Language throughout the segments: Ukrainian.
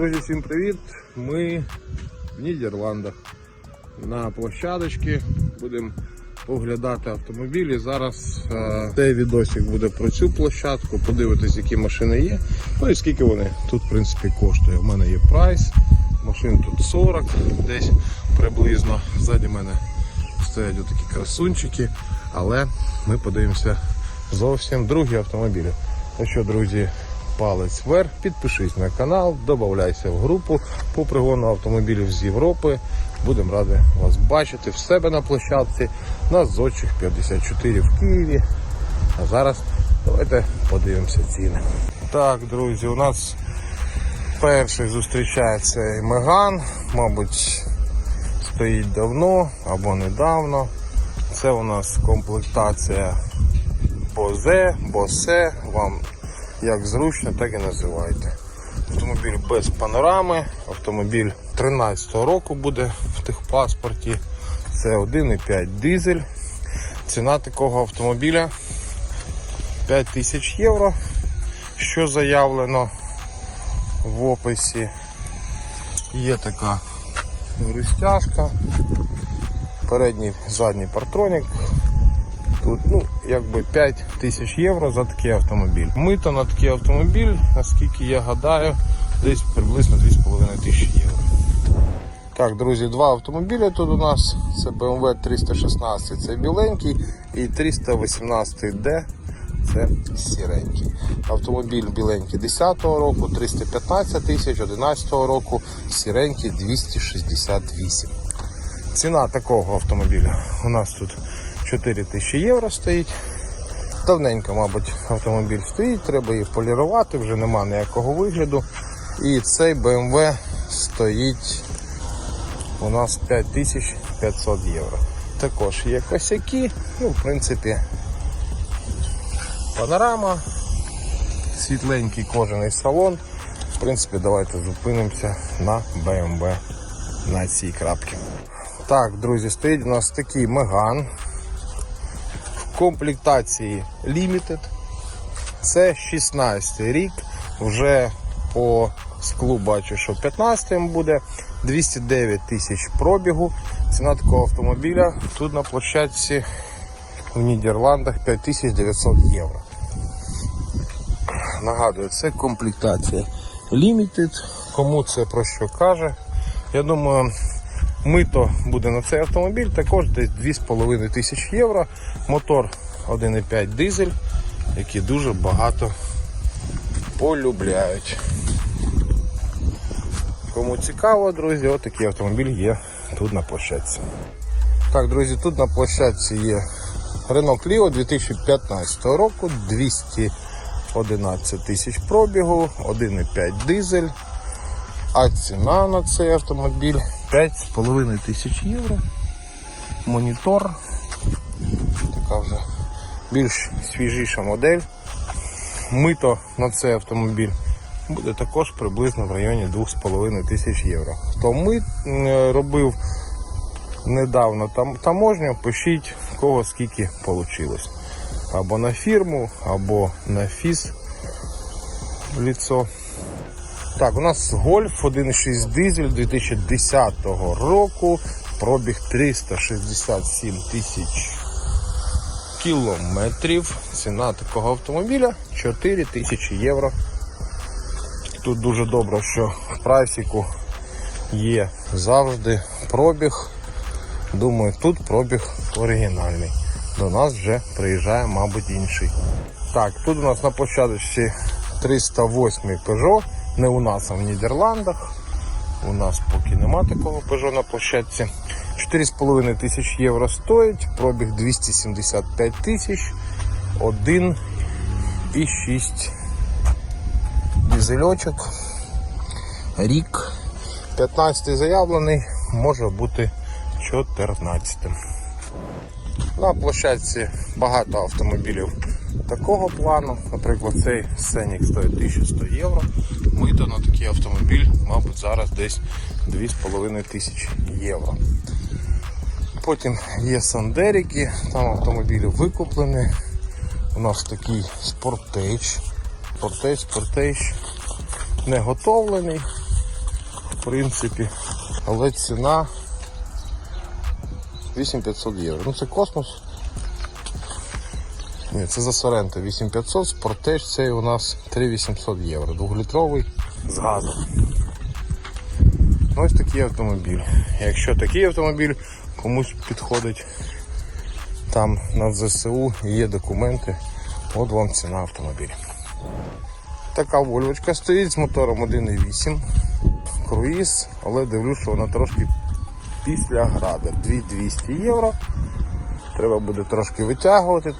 Друзі, всім привіт! Ми в Нідерландах на площадочці будемо оглядати автомобілі. Зараз е, цей відосик буде про цю площадку, подивитись, які машини є. Ну і скільки вони тут, в принципі, коштує. У мене є прайс, машин тут 40 десь приблизно. Ззаді мене стоять такі красунчики, але ми подивимося зовсім другі автомобілі. Ну що, друзі, палець вверх, підпишись на канал, додавайся в групу по пригону автомобілів з Європи. Будемо раді вас бачити в себе на площадці на Зодчих 54 в Києві. А зараз давайте подивимося ціни. Так, друзі, у нас перший зустрічається Меган, мабуть, стоїть давно або недавно. Це у нас комплектація Бозе, Босе, вам як зручно, так і називайте. Автомобіль без панорами, автомобіль 13-го року буде в техпаспорті. Це 1,5 дизель. Ціна такого автомобіля 5 тисяч євро, що заявлено в описі. Є така розтяжка, передній задній партронік. Тут ну, якби 5 тисяч євро за такий автомобіль. Мито на такий автомобіль, наскільки я гадаю, десь приблизно 2,5 тисячі євро. Так, друзі, два автомобілі тут у нас. Це BMW 316, це біленький, і 318D це сіренький. Автомобіль біленький 10-го року, 315 тисяч, 11-го року, сіренький 268. Ціна такого автомобіля у нас тут 4 тисячі євро стоїть. Давненько, мабуть, автомобіль стоїть, треба її полірувати, вже нема ніякого вигляду. І цей BMW стоїть у нас 5500 євро. Також є косяки, ну, в принципі, панорама, світленький кожаний салон. В принципі, давайте зупинимося на BMW на цій крапці. Так, друзі, стоїть у нас такий Меган комплектації Limited. Це 16 рік. Вже по склу бачу, що 15 буде. 209 тисяч пробігу. Ціна такого автомобіля тут на площадці в Нідерландах 5900 євро. Нагадую, це комплектація Limited. Кому це про що каже? Я думаю, мито буде на цей автомобіль також десь 2,5 тисячі євро. Мотор 1,5 дизель, який дуже багато полюбляють. Кому цікаво, друзі, отакий автомобіль є тут на площадці. Так, друзі, тут на площадці є Renault Clio 2015 року, 211 тисяч пробігу, 1,5 дизель. А ціна на цей автомобіль 5,5 тисяч євро. Монітор. Така вже більш свіжіша модель. Мито на цей автомобіль буде також приблизно в районі 2,5 тисяч євро. Хто ми робив недавно там таможню, пишіть кого скільки вийшло. Або на фірму, або на фіз ліцо. Так, у нас Гольф 1.6 дизель 2010 року, пробіг 367 тисяч кілометрів. Ціна такого автомобіля 4 тисячі євро. Тут дуже добре, що в прайсіку є завжди пробіг. Думаю, тут пробіг оригінальний. До нас вже приїжджає, мабуть, інший. Так, тут у нас на площадочці 308 Peugeot. Не у нас, а в Нідерландах. У нас поки нема такого Peugeot на площадці. 4,5 тисяч євро стоїть, пробіг 275 тисяч, 1,6 дизельочок. Рік 15 заявлений, може бути 14. На площадці багато автомобілів такого плану. Наприклад, цей Сенік стоїть 1100 євро. Мито на такий автомобіль, мабуть, зараз десь 2,5 тисячі євро. Потім є Сандеріки, там автомобілі викуплені. У нас такий спортейдж. Спортейдж, спортейдж не готовлений. в принципі. Але ціна 8500 євро. Ну це космос. Ні, це за Соренто 8500, спортеж цей у нас 3800 євро. Двохлітровий з газом. Ось такий автомобіль. Якщо такий автомобіль комусь підходить, там на ЗСУ є документи, от вам ціна автомобіля. Така вольвочка стоїть з мотором 1.8, круїз, але дивлюсь, що вона трошки після града. 2200 євро. Треба буде трошки витягувати.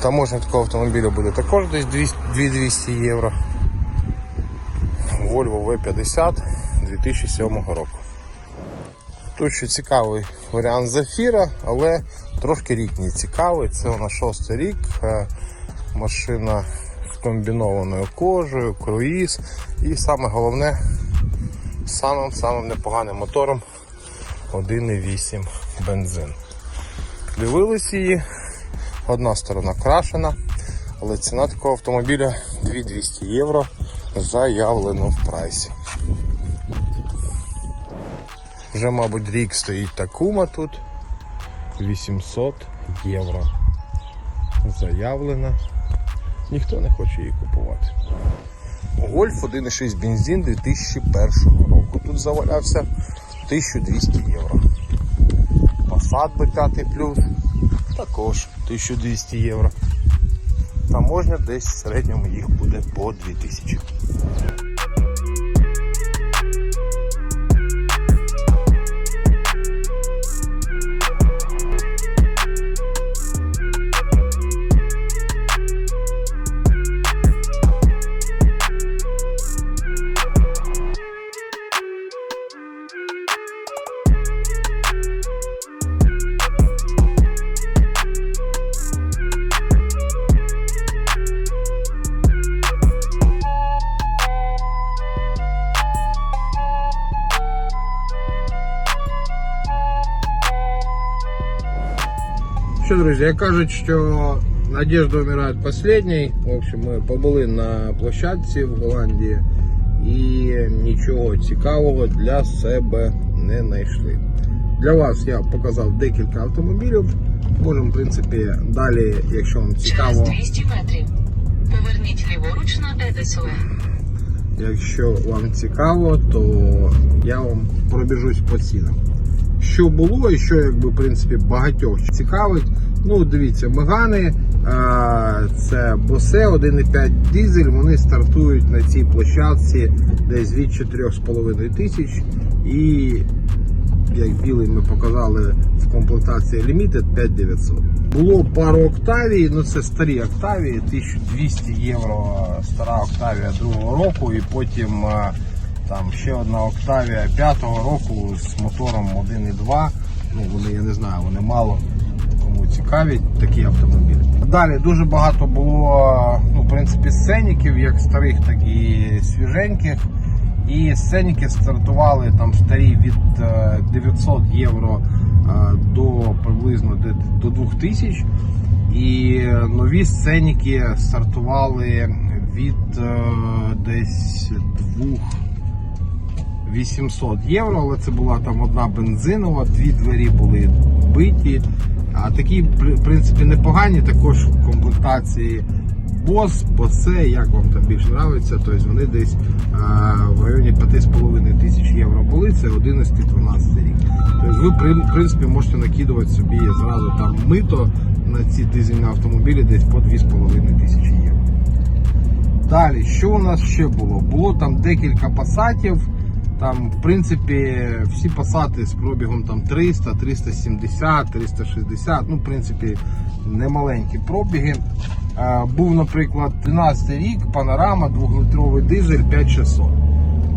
Таможня такого автомобіля буде також десь 2200 євро. Volvo V50 2007 року. Тут ще цікавий варіант Зафіра, але трошки рік не цікавий. Це у нас шостий рік. Е, Машина з комбінованою кожею, круїз і саме головне, самим самим непоганим мотором 1,8 бензин. Дивились її, одна сторона крашена, але ціна такого автомобіля 2200 євро заявлено в прайсі. Вже, мабуть, рік стоїть Такума тут. 800 євро. Заявлена. Ніхто не хоче її купувати. Гольф 1.6 бензин 2001 року. Тут завалявся 1200 євро. Passat B5 плюс також 1200 євро. Таможня десь в середньому їх буде по 2000. Друзі, як кажуть, що надежда вмирає последній. В общем, ми побули на площадці в Голландії і нічого цікавого для себе не знайшли. Для вас я показав декілька автомобілів. Можемо, в принципі, далі, якщо вам Через цікаво, 200 метрів. Поверніть ліворуч на Едесове. якщо вам цікаво, то я вам пробіжусь по цінам. Що було і що якби в принципі багатьох цікавить. Ну, дивіться, Мегани, це Босе 1,5 дизель, вони стартують на цій площадці десь від 4,5 тисяч. І як білий ми показали в комплектації Limited 5900. Було пару Октавій, ну це старі Октавії, 1200 євро стара Октавія другого року, і потім там ще одна Октавія п'ятого року з мотором 1.2. Ну вони я не знаю, вони мало кому цікаві такі автомобілі. Далі дуже багато було ну, в принципі сценіків, як старих, так і свіженьких. І сценіки стартували там старі від е, 900 євро е, до приблизно до 2000. І нові сценіки стартували від е, десь 2 800 євро, але це була там одна бензинова, дві двері були биті. А такі, в принципі, непогані також в комплектації бос, босе, як вам там більше подобається. Тобто вони десь а, в районі 5,5 тисяч євро були, це 11-12 рік. Тобто ви, в принципі, можете накидувати собі зразу там мито на ці дизельні автомобілі десь по 2,5 тисячі євро. Далі, що у нас ще було? Було там декілька пасатів. Там, в принципі, всі пасати з пробігом там 300, 370, 360. Ну, в принципі, немаленькі пробіги. Був, наприклад, 12 рік, панорама, 2-літровий дизель 5600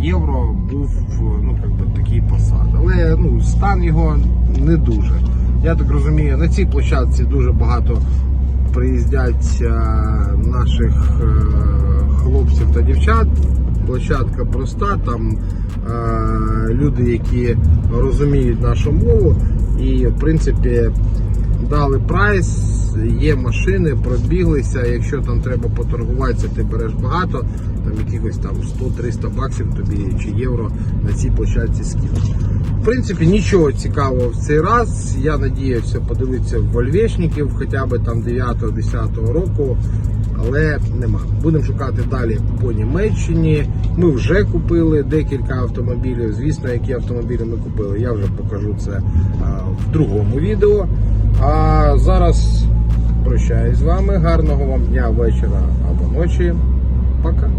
євро був ну, как би, такий посад. Але ну, стан його не дуже. Я так розумію, на цій площадці дуже багато приїздять наших хлопців та дівчат. Площадка проста, там е, люди, які розуміють нашу мову, і в принципі дали прайс, є машини, пробіглися. Якщо там треба поторгуватися, ти береш багато, там якихось там 100-300 баксів тобі чи євро на цій площадці скинуть. В принципі, нічого цікавого в цей раз. Я надіявся подивитися в Вольвешників хоча б там 9-10 року. Але нема. Будемо шукати далі по Німеччині. Ми вже купили декілька автомобілів. Звісно, які автомобілі ми купили, я вже покажу це а, в другому відео. А зараз прощаюсь з вами. Гарного вам дня, вечора або ночі. Пока.